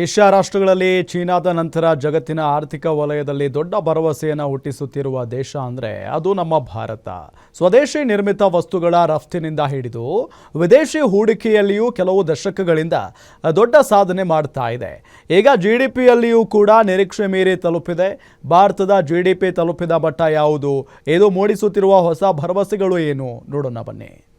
Asia ರಾಷ್ಟ್ರಗಳಲ್ಲಿ ಚೀನಾದ ನಂತರ ಜಗತ್ತಿನ ಆರ್ಥಿಕ ವಲಯದಲ್ಲಿ ದೊಡ್ಡ ಭರವಸೆಯನ್ನು ಹುಟ್ಟಿಸುತ್ತಿರುವ ದೇಶ ಅಂದರೆ ಅದು ನಮ್ಮ ಭಾರತ. ಸ್ವದೇಶಿ ನಿರ್ಮಿತ ವಸ್ತುಗಳ ರಫ್ತಿನಿಂದ ಹಿಡಿದು ವಿದೇಶಿ ಹೂಡಿಕೆಯಲ್ಲಿಯೂ ಕೆಲವು ದಶಕಗಳಿಂದ ದೊಡ್ಡ ಸಾಧನೆ ಮಾಡ್ತಾ ಇದೆ. ಈಗ ಜಿ ಡಿ ಪಿಯಲ್ಲಿಯೂ ಕೂಡ ನಿರೀಕ್ಷೆ ಮೀರಿ ತಲುಪಿದೆ. ಭಾರತದ ಜಿ ಡಿ ಪಿ ತಲುಪಿದ ಮಟ್ಟ ಯಾವುದು? ಇದು ಮೂಡಿಸುತ್ತಿರುವ ಹೊಸ ಭರವಸೆಗಳು ಏನು? ನೋಡೋಣ ಬನ್ನಿ.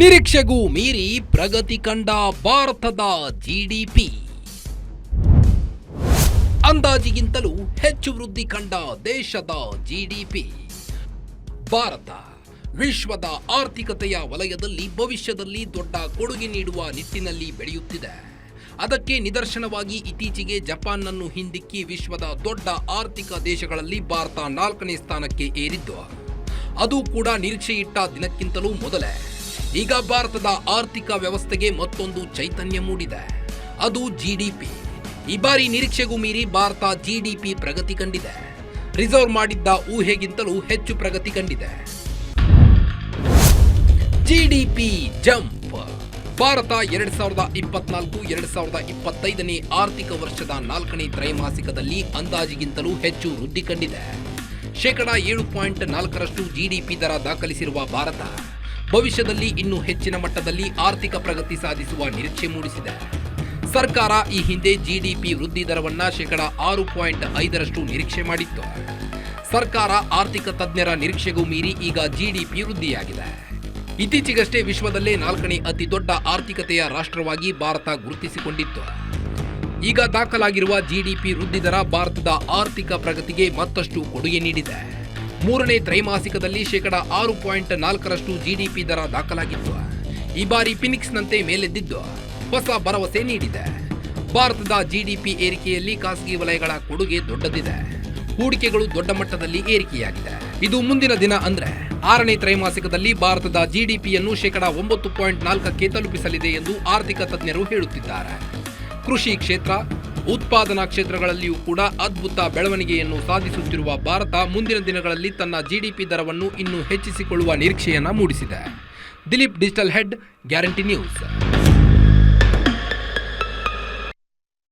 ನಿರೀಕ್ಷೆಗೂ ಮೀರಿ ಪ್ರಗತಿ ಕಂಡ ಭಾರತದ ಜಿಡಿಪಿ ಅಂದಾಜಿಗಿಂತಲೂ ಹೆಚ್ಚು ವೃದ್ಧಿ ಕಂಡ ದೇಶದ ಜಿಡಿಪಿ ಭಾರತ ವಿಶ್ವದ ಆರ್ಥಿಕತೆಯ ವಲಯದಲ್ಲಿ ಭವಿಷ್ಯದಲ್ಲಿ ದೊಡ್ಡ ಕೊಡುಗೆ ನೀಡುವ ನಿಟ್ಟಿನಲ್ಲಿ ಬೆಳೆಯುತ್ತಿದೆ. ಅದಕ್ಕೆ ನಿದರ್ಶನವಾಗಿ ಇತ್ತೀಚೆಗೆ ಜಪಾನ್ನನ್ನು ಹಿಂದಿಕ್ಕಿ ವಿಶ್ವದ ದೊಡ್ಡ ಆರ್ಥಿಕ ದೇಶಗಳಲ್ಲಿ ಭಾರತ ನಾಲ್ಕನೇ ಸ್ಥಾನಕ್ಕೆ ಏರಿದ್ದು. ಅದು ಕೂಡ ನಿರೀಕ್ಷೆಯಿಟ್ಟ ದಿನಕ್ಕಿಂತಲೂ ಮೊದಲೇ. ಈಗ ಭಾರತದ ಆರ್ಥಿಕ ವ್ಯವಸ್ಥೆಗೆ ಮತ್ತೊಂದು ಚೈತನ್ಯ ಮೂಡಿದೆ. ಅದು ಜಿಡಿಪಿ ಈ ಬಾರಿ ನಿರೀಕ್ಷೆಗೂ ಮೀರಿ ಭಾರತ ಜಿಡಿಪಿ ಪ್ರಗತಿ ಕಂಡಿದೆ. ರಿಸರ್ವ್ ಮಾಡಿದ್ದ ಊಹೆಗಿಂತಲೂ ಹೆಚ್ಚು ಪ್ರಗತಿ ಕಂಡಿದೆ. GDP jump. ಭಾರತ ಎರಡ್ ಸಾವಿರದ ಇಪ್ಪತ್ನಾಲ್ಕು, ಎರಡ್ ಸಾವಿರದ ಇಪ್ಪತ್ತೈದನೇ ಆರ್ಥಿಕ ವರ್ಷದ ನಾಲ್ಕನೇ ತ್ರೈಮಾಸಿಕದಲ್ಲಿ ಅಂದಾಜಿಗಿಂತಲೂ ಹೆಚ್ಚು ವೃದ್ಧಿ ಕಂಡಿದೆ. ಶೇಕಡಾ ಏಳು ಪಾಯಿಂಟ್ ನಾಲ್ಕರಷ್ಟು ಜಿಡಿಪಿ ದರ ದಾಖಲಿಸಿರುವ ಭಾರತ. ಭವಿಷ್ಯದಲ್ಲಿ ಇನ್ನೂ ಹೆಚ್ಚಿನ ಮಟ್ಟದಲ್ಲಿ ಆರ್ಥಿಕ ಪ್ರಗತಿ ಸಾಧಿಸುವ ನಿರೀಕ್ಷೆ ಮೂಡಿಸಿದೆ. ಸರ್ಕಾರ ಈ ಹಿಂದೆ ಜಿಡಿಪಿ ವೃದ್ಧಿ ದರವನ್ನ ಶೇಕಡ ಆರು ಪಾಯಿಂಟ್ ಐದರಷ್ಟು ನಿರೀಕ್ಷೆ ಮಾಡಿತ್ತು. ಸರ್ಕಾರ ಆರ್ಥಿಕ ತಜ್ಞರ ನಿರೀಕ್ಷೆಗೂ ಮೀರಿ ಈಗ ಜಿಡಿಪಿ ವೃದ್ಧಿಯಾಗಿದೆ. ಇತ್ತೀಚೆಗಷ್ಟೇ ವಿಶ್ವದಲ್ಲೇ ನಾಲ್ಕನೇ ಅತಿ ದೊಡ್ಡ ಆರ್ಥಿಕತೆಯ ರಾಷ್ಟ್ರವಾಗಿ ಭಾರತ ಗುರುತಿಸಿಕೊಂಡಿತ್ತು. ಈಗ ದಾಖಲಾಗಿರುವ ಜಿಡಿಪಿ ವೃದ್ಧಿ ದರ ಭಾರತದ ಆರ್ಥಿಕ ಪ್ರಗತಿಗೆ ಮತ್ತಷ್ಟು ಕೊಡುಗೆ ನೀಡಿದೆ. ಮೂರನೇ ತ್ರೈಮಾಸಿಕದಲ್ಲಿ ಶೇಕಡ ಆರು ಪಾಯಿಂಟ್ ನಾಲ್ಕರಷ್ಟು ಜಿಡಿಪಿ ದರ ದಾಖಲಾಗಿತ್ತು. ಈ ಬಾರಿ ಫಿನಿಕ್ಸ್ನಂತೆ ಮೇಲೆದ್ದಿದ್ದು ಹೊಸ ಭರವಸೆ ನೀಡಿದೆ. ಭಾರತದ ಜಿಡಿಪಿ ಏರಿಕೆಯಲ್ಲಿ ಖಾಸಗಿ ವಲಯಗಳ ಕೊಡುಗೆ ದೊಡ್ಡದಿದೆ. ಹೂಡಿಕೆಗಳು ದೊಡ್ಡ ಮಟ್ಟದಲ್ಲಿ ಏರಿಕೆಯಾಗಿದೆ. ಇದು ಮುಂದಿನ ದಿನ ಅಂದ್ರೆ ಆರನೇ ತ್ರೈಮಾಸಿಕದಲ್ಲಿ ಭಾರತದ ಜಿಡಿಪಿಯನ್ನು ಶೇಕಡ ಒಂಬತ್ತು ಪಾಯಿಂಟ್ ನಾಲ್ಕಕ್ಕೆ ತಲುಪಿಸಲಿದೆ ಎಂದು ಆರ್ಥಿಕ ತಜ್ಞರು ಹೇಳುತ್ತಿದ್ದಾರೆ. ಕೃಷಿ ಕ್ಷೇತ್ರ ಉತ್ಪಾದನಾ ಕ್ಷೇತ್ರಗಳಲ್ಲಿಯೂ ಕೂಡ ಅದ್ಭುತ ಬೆಳವಣಿಗೆಯನ್ನು ಸಾಧಿಸುತ್ತಿರುವ ಭಾರತ ಮುಂದಿನ ದಿನಗಳಲ್ಲಿ ತನ್ನ ಜಿಡಿಪಿ ದರವನ್ನು ಇನ್ನೂ ಹೆಚ್ಚಿಸಿಕೊಳ್ಳುವ ನಿರೀಕ್ಷೆಯನ್ನು ಮೂಡಿಸಿದೆ. Dilip digital head, guarantee news.